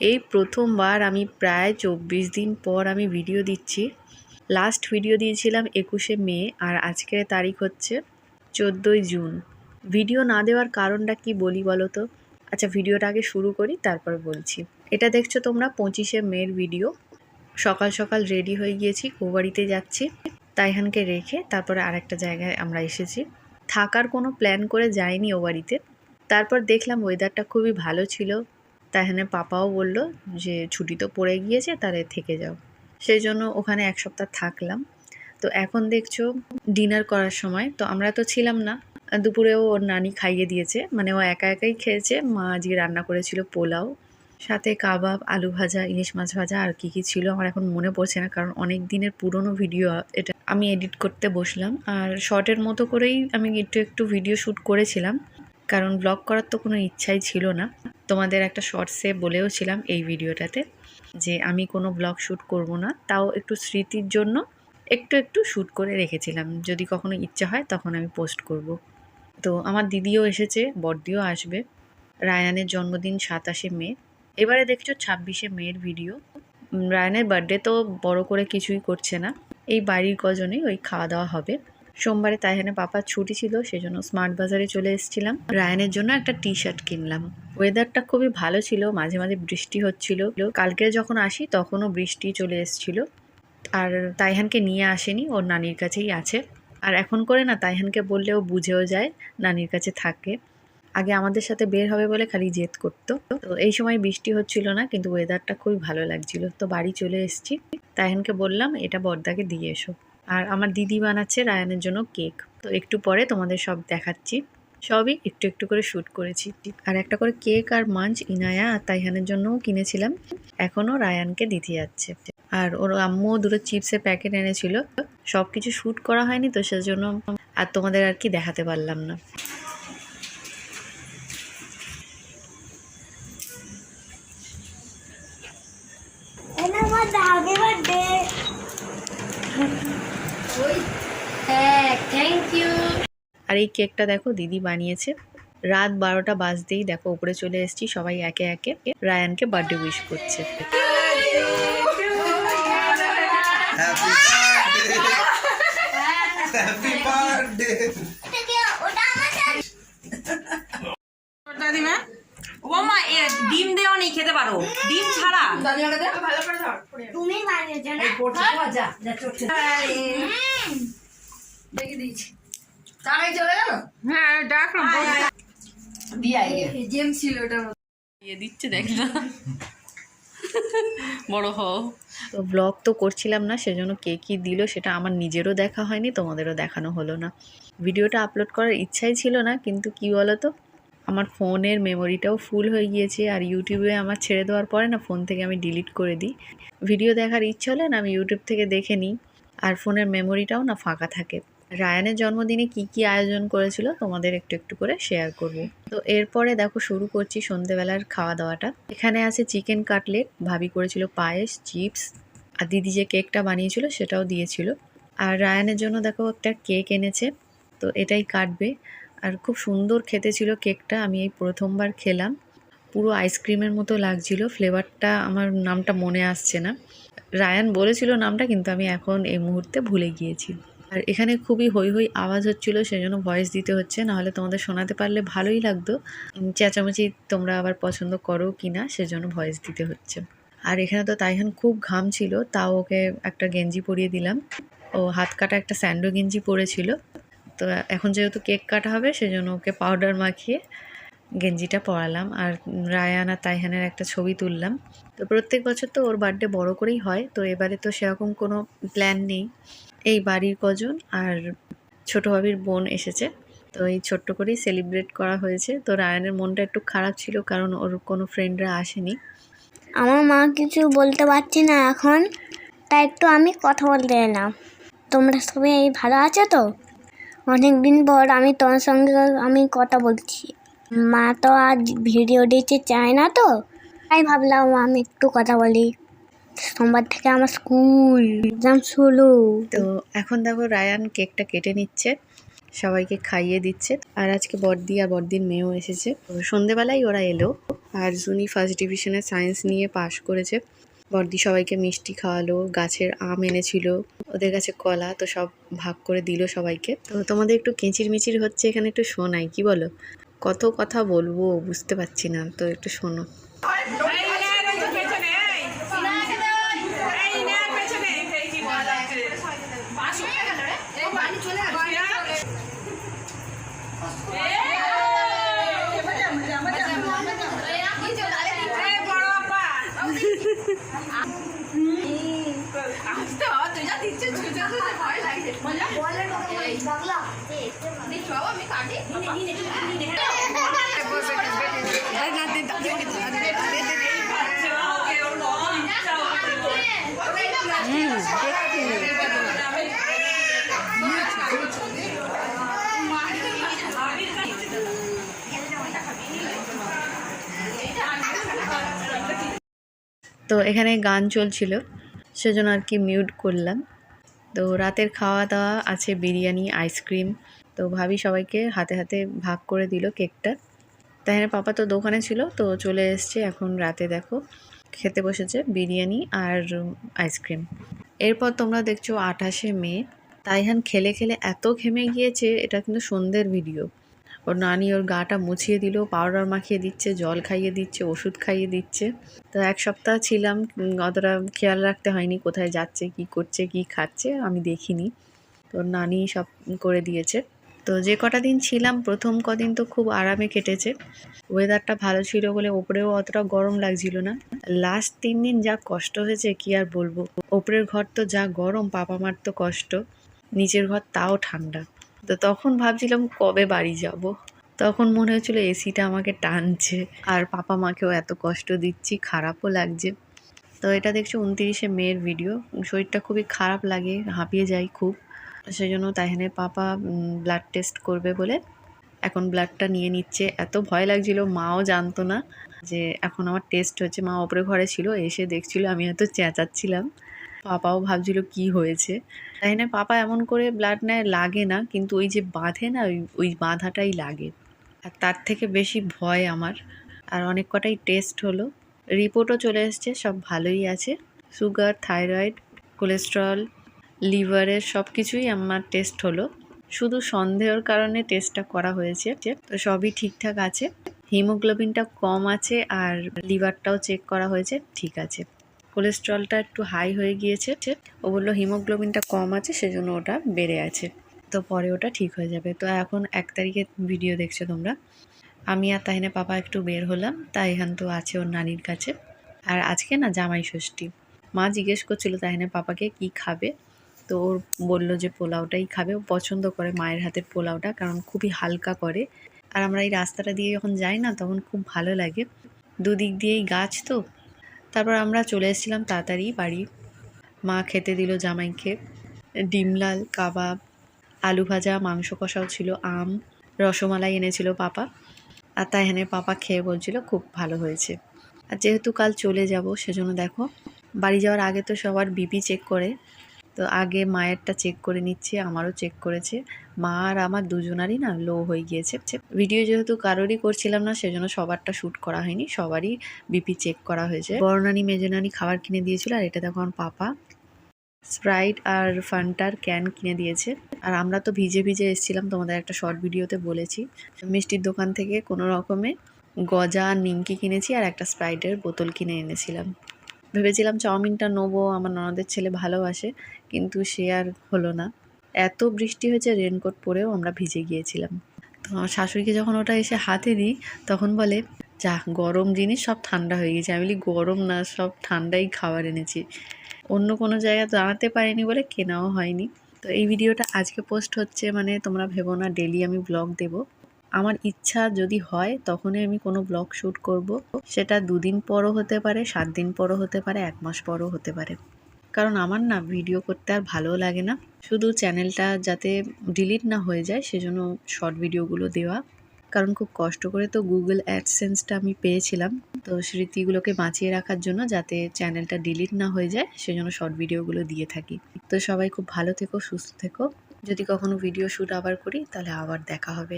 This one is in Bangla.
এই প্রথমবার আমি প্রায় চব্বিশ দিন পর আমি ভিডিও দিচ্ছি। লাস্ট ভিডিও দিয়েছিলাম একুশে মে আর আজকের তারিখ হচ্ছে চোদ্দোই জুন। ভিডিও না দেওয়ার কারণটা কি বলি বলো তো? আচ্ছা ভিডিওটা আগে শুরু করি, তারপর বলছি। এটা দেখছ তোমরা, পঁচিশে মের ভিডিও সকাল সকাল রেডি হয়ে গিয়েছি বাড়িতে যাচ্ছি, তাইহানকে রেখে তারপরে আরেকটা জায়গায় আমরা এসেছি। থাকার কোনো প্ল্যান করে যাইনি ও বাড়িতে। তারপর দেখলাম ওয়েদারটা খুবই ভালো ছিল। তাইহানের পাপাও বলল যে ছুটি তো পড়ে গিয়েছে, তাহলে থেকে যাও। সেই জন্য ওখানে এক সপ্তাহ থাকলাম। তো এখন দেখছ ডিনার করার সময়। তো আমরা তো ছিলাম না। দুপুরেও ওর নানি খাইয়ে দিয়েছে। মানে ও একা একাই খেয়েছে। মা আজকে রান্না করেছিল পোলাও, সাথে কাবাব, আলু ভাজা, ইলিশ মাছ ভাজা, আর কি কি ছিল আমার এখন মনে পড়ছে না, কারণ অনেক দিনের পুরনো ভিডিও এটা আমি এডিট করতে বসলাম। আর শর্টের মতো করেই আমি একটু একটু ভিডিও শ্যুট করেছিলাম। কারণ ব্লগ করার তো কোনো ইচ্ছাই ছিল না। তোমাদের একটা শর্টসে বলেও ছিলাম এই ভিডিওটাতে যে আমি কোনো ব্লগ শ্যুট করব না, তাও একটু স্মৃতির জন্য একটু একটু শ্যুট করে রেখেছিলাম। যদি কখনো ইচ্ছা হয় তখন আমি পোস্ট করব। তো আমার দিদিও এসেছে, বড়দিও আসবে। রায়ানের জন্মদিন সাতাশে মে। এবারে দেখছ ছাব্বিশে মেয়ের ভিডিও রায়ানের বার্থডে তো বড় করে কিছুই করছে না। এই বাড়ির কজনেই ওই খাওয়া দাওয়া হবে। সোমবারে তাইহানে পাপার ছুটি ছিল, সেজন্য স্মার্ট বাজারে চলে এসেছিলাম। রায়ানের জন্য একটা টি শার্ট কিনলাম। ওয়েদারটা খুবই ভালো ছিল, মাঝে মাঝে বৃষ্টি হচ্ছিল। কালকে যখন আসি, তখনও বৃষ্টি চলে এসেছিল। আর তাইহানকে নিয়ে আসেনি, ওর নানির কাছেই আছে। আর এখন করে না, তাইহানকে বললেও বুঝেও যায়, নানির কাছে থাকে। আগে আমাদের সাথে বের হবে বলে খালি জেদ করতো। তো এই সময় বৃষ্টি হচ্ছিল না, কিন্তু ওয়েদারটা খুবই ভালো লাগছিল। তো বাড়ি চলে এসেছি। তাইহানকে বললাম, এটা বর্দাকে দিয়ে এসো। আর আমার দিদি বানাচ্ছে রায়ানের জন্য কেক। তো একটু পরে তোমাদের সব দেখাচ্ছি। সবই একটু একটু করে শ্যুট করেছি। আর একটা করে কেক আর মাঞ্চ ইনায়া আর তাইহানের জন্যও কিনেছিলাম। এখনও রায়ানকে দিতে যাচ্ছে। আর ওর আম্মু দুটো চিপসের প্যাকেট এনেছিল। সব কিছু শ্যুট করা হয়নি তো সেজন্য আর তোমাদের আর কি দেখাতে পারলাম না। থ্যাংক ইউ আর এই কেকটা দেখো দিদি বানিয়েছে। রাত বারোটা বাজতেই দেখো উপরে চলে এসেছি সবাই একে একে রায়ানকে বার্থডে উইশ করছে। ডিম দেওয়া নেই খেতে পারো। ডিম ছাড়া। তুমি বানিয়েছো না? হ্যাঁ ডাকলাম। দিয়ে দিচ্ছে দেখ না। বড় হও। তো ব্লগ তো করছিলাম না সেজন্য কে কী দিল সেটা আমার নিজেরও দেখা হয়নি তোমাদেরও দেখানো হলো না। ভিডিওটা আপলোড করার ইচ্ছাই ছিল না কিন্তু কি বলো তো আমার ফোনের মেমোরিটাও ফুল হয়ে গিয়েছে আর ইউটিউবে আমার ছেড়ে দেওয়ার পরে না ফোন থেকে আমি ডিলিট করে দিই। ভিডিও দেখার ইচ্ছা হলে না আমি ইউটিউব থেকে দেখে নিই আর ফোনের মেমোরিটাও না ফাঁকা থাকে। রায়ানের জন্মদিনে কি কি আয়োজন করেছিল তোমাদের একটু একটু করে শেয়ার করব। তো এরপরে দেখো শুরু করছি সন্ধেবেলার খাওয়া দাওয়াটা এখানে আছে চিকেন কাটলেট ভাবি করেছিল পায়েস চিপস আর দিদি যে কেকটা বানিয়েছিল সেটাও দিয়েছিল। আর রায়ানের জন্য দেখো একটা কেক এনেছে, তো এটাই কাটবে। আর খুব সুন্দর খেতে ছিল কেকটা আমি এই প্রথমবার খেলাম। পুরো আইসক্রিমের মতো লাগছিল ফ্লেভারটা আমার নামটা মনে আসছে না। রায়ান বলেছিল নামটা, কিন্তু আমি এখন এই মুহূর্তে ভুলে গিয়েছি। আর এখানে খুবই হই হই আওয়াজ হচ্ছিল, সেজন্য ভয়েস দিতে হচ্ছে, নাহলে তোমাদের শোনাতে পারলে ভালোই লাগতো। চেঁচামেচি তোমরা আবার পছন্দ করো কি না সেজন্য ভয়েস দিতে হচ্ছে। আর এখানে তো তাইহান খুব ঘাম ছিল, তাও ওকে একটা গেঞ্জি পরিয়ে দিলাম। ও হাত কাটা একটা স্যান্ডো গেঞ্জি পরেছিল। তো এখন যেহেতু কেক কাটা হবে, সেজন্য ওকে পাউডার মাখিয়ে গেঞ্জিটা পরালাম। আর রায়ান আর তাইহানের একটা ছবি তুললাম। তো প্রত্যেক বছর তো ওর বার্থডে বড় করেই হয়, তো এবারে তো সেরকম কোনো প্ল্যান নেই। এই বাড়ির কজন আর ছোট ভাবির বোন এসেছে। তো এই ছোট্ট করেই সেলিব্রেট করা হয়েছে। তো রায়ানের মনটা একটু খারাপ ছিল কারণ ওর কোনো ফ্রেন্ডরা আসেনি। আমার মা কিছু বলতে পারছি না এখন, তাই একটু আমি কথা বলতে এলাম। তোমরা সবাই এই ভালো আছো তো? অনেক দিন পর আমি তোমার সঙ্গে আমি কথা বলছি। মা তো আজ ভিডিও দিতে চায় না তো, তাই ভাবলাম আমি একটু কথা বলি। সোমবার থেকে আমার স্কুল। এক্সাম শুরু। তো এখন দেখো রায়ান কেকটা কেটে নিচ্ছে, সবাইকে খাইয়ে দিচ্ছে। আর আজকে বড়দি আর বড়দির মেয়েও এসেছে। সন্ধেবেলায় ওরা এলো। আর জুনি ফার্স্ট ডিভিশনে সায়েন্স নিয়ে পাশ করেছে। বড়দি সবাইকে মিষ্টি খাওয়ালো, গাছের আম এনেছিল, ওদের কাছে কলা, তো সব ভাগ করে দিল সবাইকে। তো তোমাদের একটু কেঁচির মিচির হচ্ছে এখানে একটু শোনাই, কি বলো? কত কথা বলব বুঝতে পারছি না, তো একটু শোনো। তো এখানে গান চলছিল সেজন্য আর কি মিউট করলাম। তো রাতের খাওয়া দাওয়া আছে বিরিয়ানি, আইসক্রিম। তো ভাবি সবাইকে হাতে হাতে ভাগ করে দিল কেকটা। তাই পাপা তো দোকানে ছিল, তো চলে এসছে এখন রাতে দেখো। খেতে বসেছে বিরিয়ানি আর আইসক্রিম। এরপর তোমরা দেখছ আঠাশে মে। তাইহান খেলে খেলে এত ঘেমে গিয়েছে, এটা কিন্তু সন্ধ্যের ভিডিও। ওর নানি ওর গাটা মুছিয়ে দিল পাউডার মাখিয়ে দিচ্ছে, জল খাইয়ে দিচ্ছে, ওষুধ খাইয়ে দিচ্ছে। তো এক সপ্তাহ ছিলাম অতটা খেয়াল রাখতে হয়নি কোথায় যাচ্ছে, কি করছে, কি খাচ্ছে, আমি দেখিনি। তো নানি সব করে দিয়েছে। তো যে কটা দিন ছিলাম, প্রথম কদিন তো খুব আরামে কেটেছে। ওয়েদারটা ভালো ছিল বলে ওপরেও অতটা গরম লাগছিল না। লাস্ট তিন দিন যা কষ্ট হয়েছে, কি আর বলব? ওপরের ঘর তো যা গরম পাপা মার তো কষ্ট। নিচের ঘর তাও ঠান্ডা। তো তখন ভাবছিলাম কবে বাড়ি যাব। তখন মনে হচ্ছিল এসিটা আমাকে টানছে আর পাপা মাকেও এত কষ্ট দিচ্ছি, খারাপও লাগছে। তো এটা দেখছ উনতিরিশে মেয়ের ভিডিও শরীরটা খুবই খারাপ লাগে, হাঁপিয়ে যাই খুব। সেই জন্য তাইহানে পাপা ব্লাড টেস্ট করবে বলে এখন ব্লাডটা নিয়ে নিচ্ছে। এত ভয় লাগছিল, মাও জানতো না যে এখন আমার টেস্ট হচ্ছে, মা ওপরে ঘরে ছিল, এসে দেখছিল আমি হয়তো চেঁচাচ্ছিলাম। পাপাও ভাবছিল কি হয়েছে। তাই না, পাপা এমন করে ব্লাড নেয় লাগে না, কিন্তু ওই যে বাঁধে না, ওই ওই বাঁধাটাই লাগে। আর তার থেকে বেশি ভয় আমার। আর অনেক কটাই টেস্ট হলো। রিপোর্টও চলে এসছে, সব ভালোই আছে। সুগার থাইরয়েড কোলেস্ট্রল লিভারের সব কিছুই আমার টেস্ট হলো। শুধু সন্দেহের কারণে টেস্টটা করা হয়েছে। তো সবই ঠিকঠাক আছে। হিমোগ্লোবিনটা কম আছে আর লিভারটাও চেক করা হয়েছে, ঠিক আছে। কোলেস্ট্রলটা একটু হাই হয়ে গিয়েছে ও বলল হিমোগ্লোবিনটা কম আছে, সেজন্য ওটা বেড়ে আছে। তো পরে ওটা ঠিক হয়ে যাবে। তো এখন এক তারিখে ভিডিও দেখছ তোমরা। আমি আর তাহিনে পাপা একটু বের হলাম তাইহান তো আছে ওর নানির কাছে। আর আজকে না জামাই ষষ্ঠী। মা জিজ্ঞেস করছিল তাহিনে পাপাকে কি খাবে? তো ওর বলল যে পোলাওটাই খাবে। ও পছন্দ করে মায়ের হাতের পোলাওটা, কারণ খুবই হালকা করে। আর আমরা এই রাস্তাটা দিয়ে যখন যাই না, তখন খুব ভালো লাগে। দুদিক দিয়েই গাছ তো। তারপর আমরা চলে এসেছিলাম তাড়াতাড়ি বাড়ি। মা খেতে দিল জামাইকে। ডিমলাল, কাবাব, আলু ভাজা, মাংস কষাও ছিল, আম, রসমালাই এনেছিল পাপা। আর তাই এনে পাপা খেয়ে বলছিল, খুব ভালো হয়েছে। আর যেহেতু কাল চলে যাব, সেজন্য দেখো, বাড়ি যাওয়ার আগে তো সবার বিপি চেক করে। তো আগে মায়েরটা চেক করে নিচ্ছে, আমারও চেক করেছে। মা আর আমার দুজনারই না লো হয়ে গিয়েছে। ভিডিও যেহেতু কারোরই করছিলাম না, সেজন্য সবারটা শ্যুট করা হয়নি, সবারই বিপি চেক করা হয়েছে। বড়নানি মেজনানি খাবার কিনে দিয়েছিল, আর এটা আমার পাপা। স্প্রাইট আর ফান্টার ক্যান কিনে দিয়েছে। আর আমরা তো ভিজে ভিজে এসেছিলাম, তোমাদের একটা শর্ট ভিডিওতে বলেছি। মিষ্টির দোকান থেকে কোনো রকমে গজা নিমকি কিনেছি, আর একটা স্প্রাইটের বোতল কিনে এনেছিলাম। ভেবেছিলাম চাউমিনটা নেব, আমার ননদের ছেলে ভালোবাসে, কিন্তু সে আর হলো না। এত বৃষ্টি হয়েছে রেনকোট পরেও আমরা ভিজে গিয়েছিলাম। তো আমার শাশুড়িকে যখন ওটা এসে হাতে দিই তখন বলে, যা, গরম জিনিস, সব ঠান্ডা হয়ে গেছে। আমি বলি, গরম না, সব ঠান্ডাই খাবার এনেছি। অন্য কোনো জায়গায় জানাতে পারিনি বলে কেনাও হয়নি। তো এই ভিডিওটা আজকে পোস্ট হচ্ছে মানে তোমরা ভেবো না ডেলি আমি ব্লগ দেব। আমার ইচ্ছা যদি হয়, তখনই আমি কোনো ব্লগ শ্যুট করব। সেটা দুদিন পরও হতে পারে, সাত দিন পরও হতে পারে, এক মাস পরও হতে পারে। কারণ আমার না ভিডিও করতে আর ভালো লাগে না। শুধু চ্যানেলটা যাতে ডিলিট না হয়ে যায়, সেজন্য শর্ট ভিডিওগুলো দেওয়া। কারণ খুব কষ্ট করে তো গুগল অ্যাডসেন্সটা আমি পেয়েছিলাম। তো স্মৃতিগুলোকে বাঁচিয়ে রাখার জন্য যাতে চ্যানেলটা ডিলিট না হয়ে যায়, সেজন্য শর্ট ভিডিওগুলো দিয়ে থাকি। তো সবাই খুব ভালো থেকো, সুস্থ থেকো। যদি কখনো ভিডিও শ্যুট আবার করি, তাহলে আবার দেখা হবে।